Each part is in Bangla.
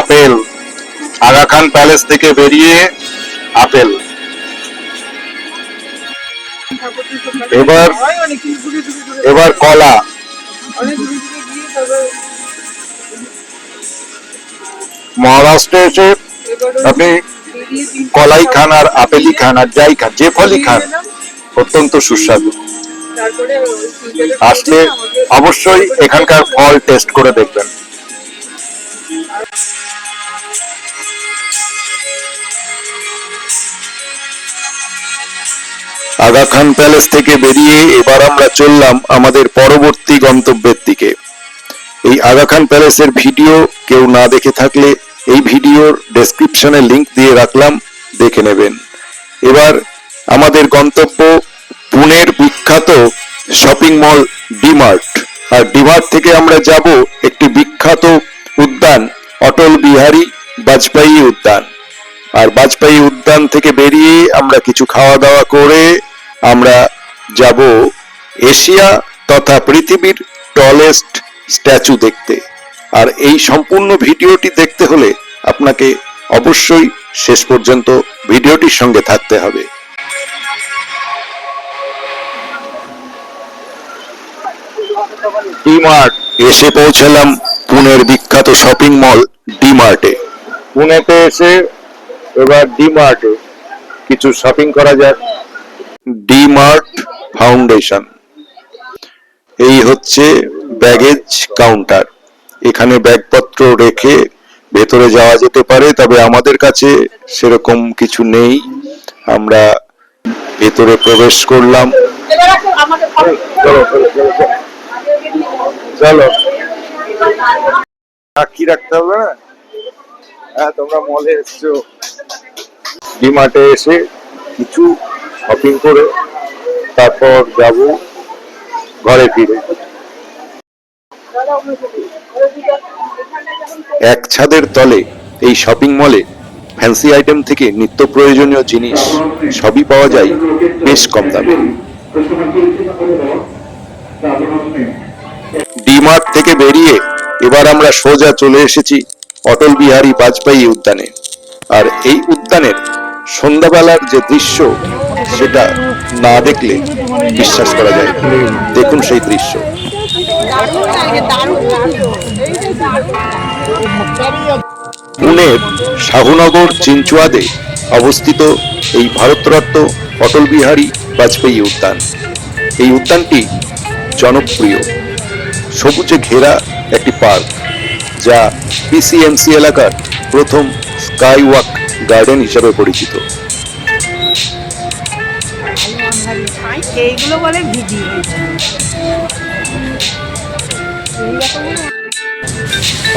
আপেল। আগা খান প্যালেস থেকে বেরিয়ে আপেল। এবার এবার কলা। মহারাষ্ট্রে এসে আপনি কলাই খান আর আপেলই খান আর যাই খান, যে ফলই খান, অত্যন্ত সুস্বাদু। আসলে অবশ্যই এখানকার ফল টেস্ট করে দেখবেন। আগা খান প্যালেস থেকে বেরিয়ে এবার আমরা চললাম আমাদের পরবর্তী গন্তব্যের দিকে। এই আগা খান প্যালেসের ভিডিও কেউ না দেখে থাকলে এই ভিডিওর ডেসক্রিপশনে লিংক দিয়ে রাখলাম, দেখে নেবেন। এবার আমাদের গন্তব্য পুনের বিখ্যাত শপিং মল ডিমার্ট। আর ডিমার্ট থেকে আমরা যাব একটি বিখ্যাত উদ্যান, অটল বিহারী বাজপেয়ী উদ্যান। আর বাজপেয়ী উদ্যান থেকে বেরিয়ে আমরা কিছু খাওয়া দাওয়া করে আমরা যাব এশিয়া তথা পৃথিবীর টলেস্ট স্ট্যাচু দেখতে। আর এই সম্পূর্ণ ভিডিওটি দেখতে হলে আপনাকে অবশ্যই শেষ পর্যন্ত ভিডিওটির সঙ্গে থাকতে হবে। এসে পৌঁছালাম পুনের বিখ্যাত শপিং মল ডিমার্টে। পুনেতে এসে এবার ডিমার্টে কিছু শপিং করা যাক। DMart foundation. এই হচ্ছে ব্যাগেজ কাউন্টার। এখানে ব্যাগপত্র রেখে ভেতরে যাওয়া যেতে পারে তবে আমাদের কাছে সেরকম কিছু নেই। আমরা ভেতরে প্রবেশ করলাম। চলো চলো চলো। চলো। রাখতে হবে না? হ্যাঁ তোমরা মলে এসছো। ডিমার্টে এসে কিছু শপিং করে তারপর যাব ঘরে ফিরে। এক ছাদের তলে এই শপিং মলে ফ্যান্সি আইটেম থেকে নিত্য প্রয়োজনীয় জিনিস সবই পাওয়া যায় বেশ কম দামে। ডিমার্ট থেকে বেরিয়ে এবার আমরা সোজা চলে এসেছি অটল বিহারী বাজপেয়ী উদ্যানে। আর এই উদ্যানের সন্ধ্যাবেলার যে দৃশ্য, সেটা না দেখলে বিশ্বাস করা যায় দেখুন সেই দৃশ্য। পুনের শাহুনগর চিনচুয়াদে অবস্থিত এই ভারতরত্ন অটল বিহারী বাজপেয়ী উদ্যান। এই উদ্যানটি জনপ্রিয়। সবুজে ঘেরা একটি পার্ক যা পিসিএমসি এলাকার প্রথম স্কাই ওয়াক গার্ডেন হিসাবে পরিচিত। এইগুলো বলে ভিডিও।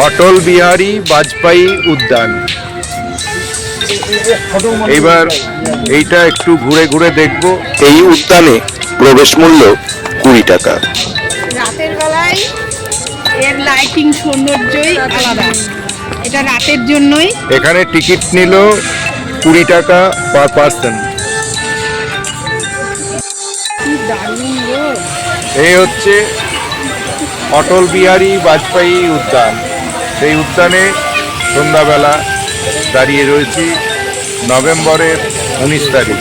অটল বিহারী বাজপেয়ী উদ্যান। এবার এইটা একটু ঘুরে ঘুরে দেখব। এই উদ্যানে প্রবেশ মূল্য কুড়ি টাকা। রাতের বেলায় এর লাইটিং সৌন্দর্যই আলাদা। এটা রাতের জন্যই। এখানে টিকিট নিল কুড়ি টাকা পার পার্সন এই হচ্ছে অটল বিহারী বাজপেয়ী উদ্যান। সেই উদ্যানে সন্ধ্যাবেলা দাঁড়িয়ে রয়েছি নভেম্বরের উনিশ তারিখ।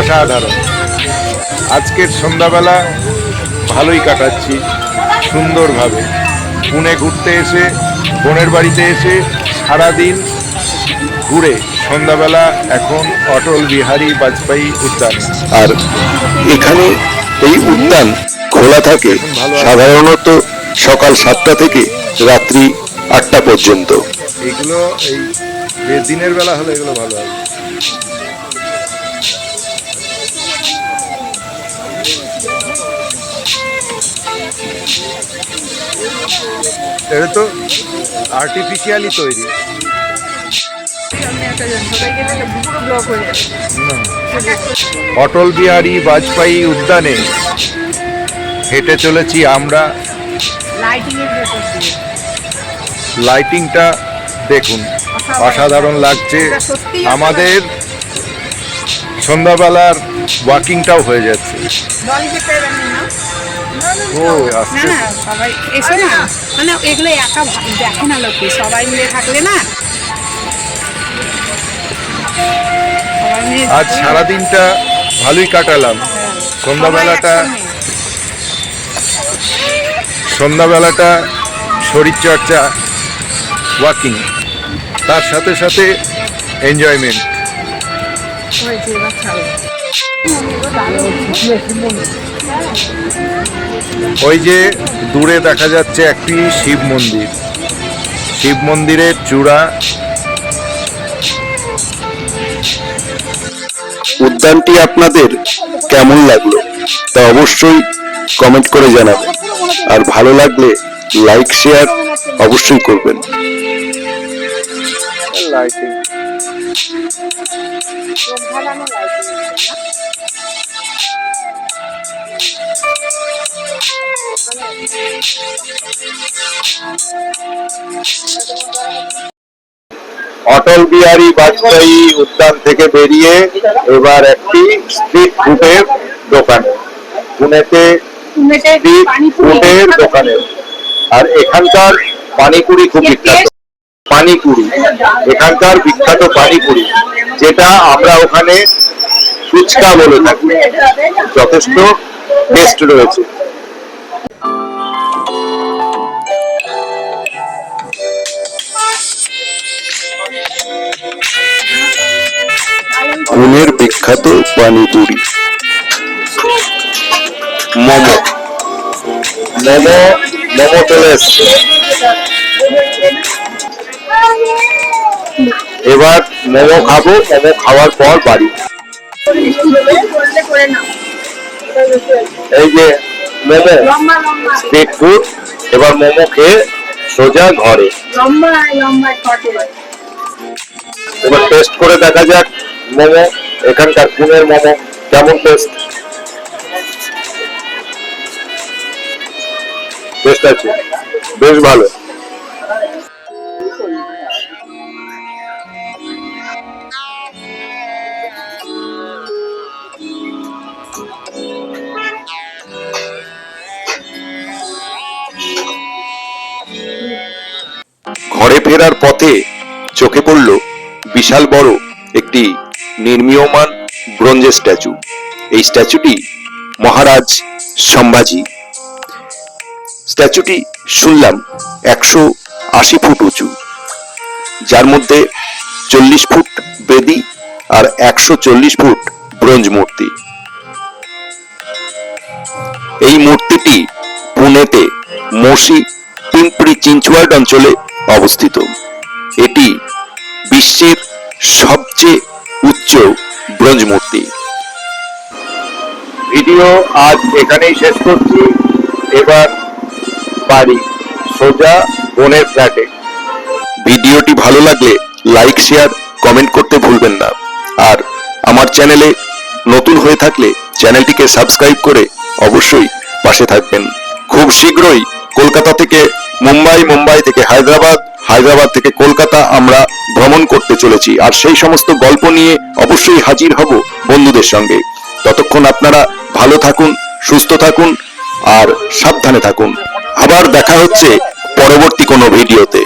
অসাধারণ আজকের সন্ধ্যাবেলা ভালোই কাটাচ্ছি সুন্দরভাবে। পুনে ঘুরতে এসে বোনের বাড়িতে এসে সারাদিন ঘুরে সন্ধ্যাবেলা এখন অটল বিহারী বাজপেয়ী উদ্যান। আর এখানে এই উদ্যান খোলা থাকে সাধারণত সকাল সাতটা থেকে রাত্রি আটটা পর্যন্ত। এগুলো এই দিনের বেলা হলে এগুলো ভালো হবে এটা তো আর্টিফিশিয়ালি তৈরি। অটল বিহারী বাজপেয়ী উদ্যানে হেঁটে চলেছি আমরা। লাইটিংটা দেখুন অসাধারণ। লাগছে। আমাদের সন্ধ্যাবেলার ওয়াকিংটাও হয়ে যাচ্ছে। ও না না সবাই এসো না। মানে এগুলো একা দেখে না লোকে সবাই মিলে থাকলে না? আজ সারাদিনটা ভালোই কাটালাম। সন্ধ্যাবেলাটা। সন্ধ্যাবেলাটা শরীরচর্চা ওয়াকিং তার সাথে সাথে এনজয়মেন্ট হয়েছে, এবার ছাড়ো। ওই যে দূরে দেখা যাচ্ছে একটি শিব মন্দির শিব মন্দিরের চূড়া উদ্যানটি আপনাদের কেমন লাগল তা অবশ্যই কমেন্ট করে জানাবেন আর ভালো লাগলে লাইক শেয়ার অবশ্যই করবেন অটল বিহারী বাজপেয়ী উদ্যান থেকে বেরিয়ে এবার একটি স্ট্রিট ফুডের দোকানে। পুনেতে স্ট্রিট ফুডের দোকানে। আর এখানকার পানিপুরি খুব বিখ্যাত। পানিপুরি এখানকার বিখ্যাত পানিপুরি যেটা আমরা ওখানে ফুচকা বলে থাকি। যথেষ্ট টেস্ট রয়েছে। পুনের বিখ্যাত পানিপুরি। মোমো। মোমো মোমো চলে এসছে। এবার মোমো খাব, মোমো খাওয়ার পর বাড়ি। এই যে মোমো স্ট্রিট ফুড এবার মোমো খেয়ে সোজা ঘরে। এবার টেস্ট করে দেখা যাক মোমো, এখানকার পুনের মোমো, কেমন টেস্ট টেস্ট আছে। বেশ ভালো। ঘরে ফেরার পথে চোখে পড়ল বিশাল বড় একটি নির্মীয়মান ব্রোঞ্জের স্ট্যাচু। এই স্ট্যাচুটি মহারাজ সম্ভাজি স্ট্যাচুটি শুনলাম একশো আশি ফুট উঁচু, যার মধ্যে চল্লিশ ফুট বেদি আর একশো চল্লিশ ফুট ব্রোঞ্জ মূর্তি। এই মূর্তিটি পুনেতে মসি পিম্পরি চিঞ্চওয়ার্ড অঞ্চলে অবস্থিত। এটি বিশ্বের সবচেয়ে উচ্চ ব্রোঞ্জ মূর্তি। ভিডিও আজ এখানেই শেষ করছি। এবার বাড়ি সোজা বোনের ফ্ল্যাটে। ভিডিওটি ভালো লাগলে লাইক শেয়ার কমেন্ট করতে ভুলবেন না। আর আমার চ্যানেলে নতুন হয়ে থাকলে চ্যানেলটিকে সাবস্ক্রাইব করে অবশ্যই পাশে থাকবেন। খুব শীঘ্রই কলকাতা থেকে মুম্বাই মুম্বাই থেকে হায়দ্রাবাদ হায়দ্রাবাদ থেকে কলকাতা আমরা ভ্রমণ করতে চলেছি। আর সেই সমস্ত গল্প নিয়ে অবশ্যই হাজির হব বন্ধুদের সঙ্গে। ততক্ষণ আপনারা ভালো থাকুন, সুস্থ থাকুন, আর সাবধানে থাকুন। আবার দেখা হচ্ছে পরবর্তী কোনো ভিডিওতে।